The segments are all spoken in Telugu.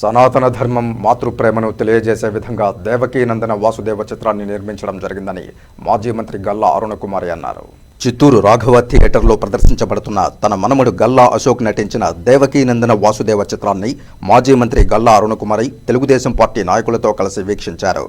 సనాతన ధర్మం మాతృప్రేమను తెలియజేసే విధంగా దేవకీనందన వాసుదేవ చిత్రాన్ని నిర్మించడం జరిగిందని మాజీ మంత్రి గల్లా అరుణకుమారి అన్నారు. చిత్తూరు రాఘవ థియేటర్లో ప్రదర్శించబడుతున్న తన మనమడు గల్లా అశోక్ నటించిన దేవకీనందన వాసుదేవ చిత్రాన్ని మాజీ మంత్రి గల్లా అరుణకుమారి తెలుగుదేశం పార్టీ నాయకులతో కలిసి వీక్షించారు.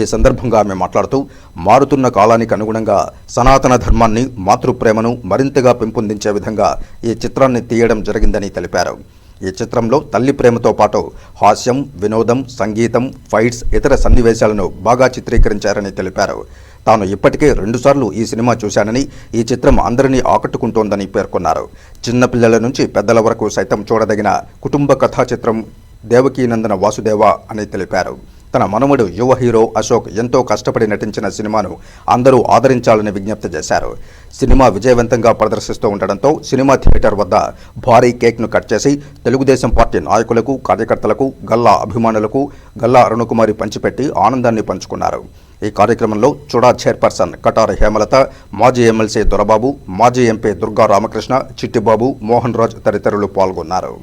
ఈ సందర్భంగా ఆమె మాట్లాడుతూ మారుతున్న కాలానికి అనుగుణంగా సనాతన ధర్మాన్ని మాతృప్రేమను మరింతగా పెంపొందించే విధంగా ఈ చిత్రాన్ని తీయడం జరిగిందని తెలిపారు. ఈ చిత్రంలో తల్లి ప్రేమతో పాటు హాస్యం వినోదం సంగీతం ఫైట్స్ ఇతర సన్నివేశాలను బాగా చిత్రీకరించారని తెలిపారు. తాను ఇప్పటికే రెండుసార్లు ఈ సినిమా చూశానని ఈ చిత్రం అందరినీ ఆకట్టుకుంటోందని పేర్కొన్నారు. చిన్నపిల్లల నుంచి పెద్దల వరకు సైతం చూడదగిన కుటుంబ కథా చిత్రం దేవకీనందన వాసుదేవ అని తెలిపారు. తన మనవడు యువ హీరో అశోక్ ఎంతో కష్టపడి నటించిన సినిమాను అందరూ ఆదరించాలని విజ్ఞప్తి చేశారు. సినిమా విజయవంతంగా ప్రదర్శిస్తూ ఉండడంతో సినిమా థియేటర్ వద్ద భారీ కేక్ను కట్ చేసి తెలుగుదేశం పార్టీ నాయకులకు కార్యకర్తలకు గల్లా అభిమానులకు గల్లా అరుణకుమారి పంచిపెట్టి ఆనందాన్ని పంచుకున్నారు. ఈ కార్యక్రమంలో చుడా చైర్పర్సన్ కటారి హేమలత మాజీ ఎమ్మెల్సీ దొరబాబు మాజీ ఎంపీ దుర్గా రామకృష్ణ చిట్టిబాబు మోహన్ రాజ్ తదితరులు పాల్గొన్నారు.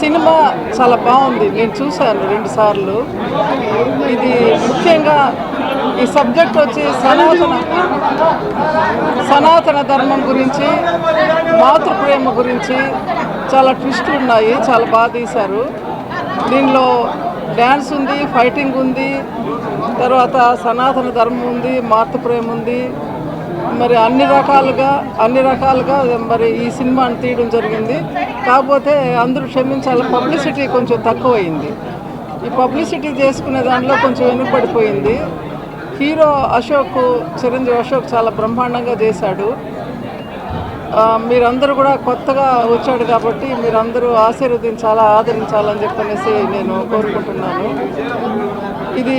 సినిమా చాలా బాగుంది. నేను చూశాను రెండు సార్లు. ఇది ముఖ్యంగా ఈ సబ్జెక్ట్ వచ్చి సనాతన సనాతన ధర్మం గురించి మాతృప్రేమ గురించి చాలా ట్విస్టులు ఉన్నాయి. చాలా బాగా తీశారు. దీనిలో డ్యాన్స్ ఉంది ఫైటింగ్ ఉంది తర్వాత సనాతన ధర్మం ఉంది మాతృప్రేమ ఉంది. మరి అన్ని రకాలుగా అన్ని రకాలుగా మరి ఈ సినిమాను తీయడం జరిగింది. కాకపోతే అందరూ క్షమించాలి. పబ్లిసిటీ కొంచెం తక్కువైంది. ఈ పబ్లిసిటీ చేసుకునే దాంట్లో కొంచెం వెనుకబడిపోయింది. హీరో అశోక్ చిరంజీవి అశోక్ చాలా బ్రహ్మాండంగా చేశాడు. మీరందరూ కూడా కొత్తగా వచ్చాడు కాబట్టి మీరందరూ ఆశీర్వదించాలా ఆదరించాలని చెప్పనేసి నేను కోరుకుంటున్నాను. ఇది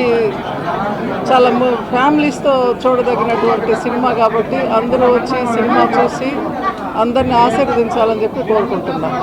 చాలా ఫ్యామిలీస్తో చూడదగినటువంటి సినిమా కాబట్టి అందరూ వచ్చి సినిమా చూసి అందరిని ఆశీర్వదించాలని చెప్పి కోరుకుంటున్నాను.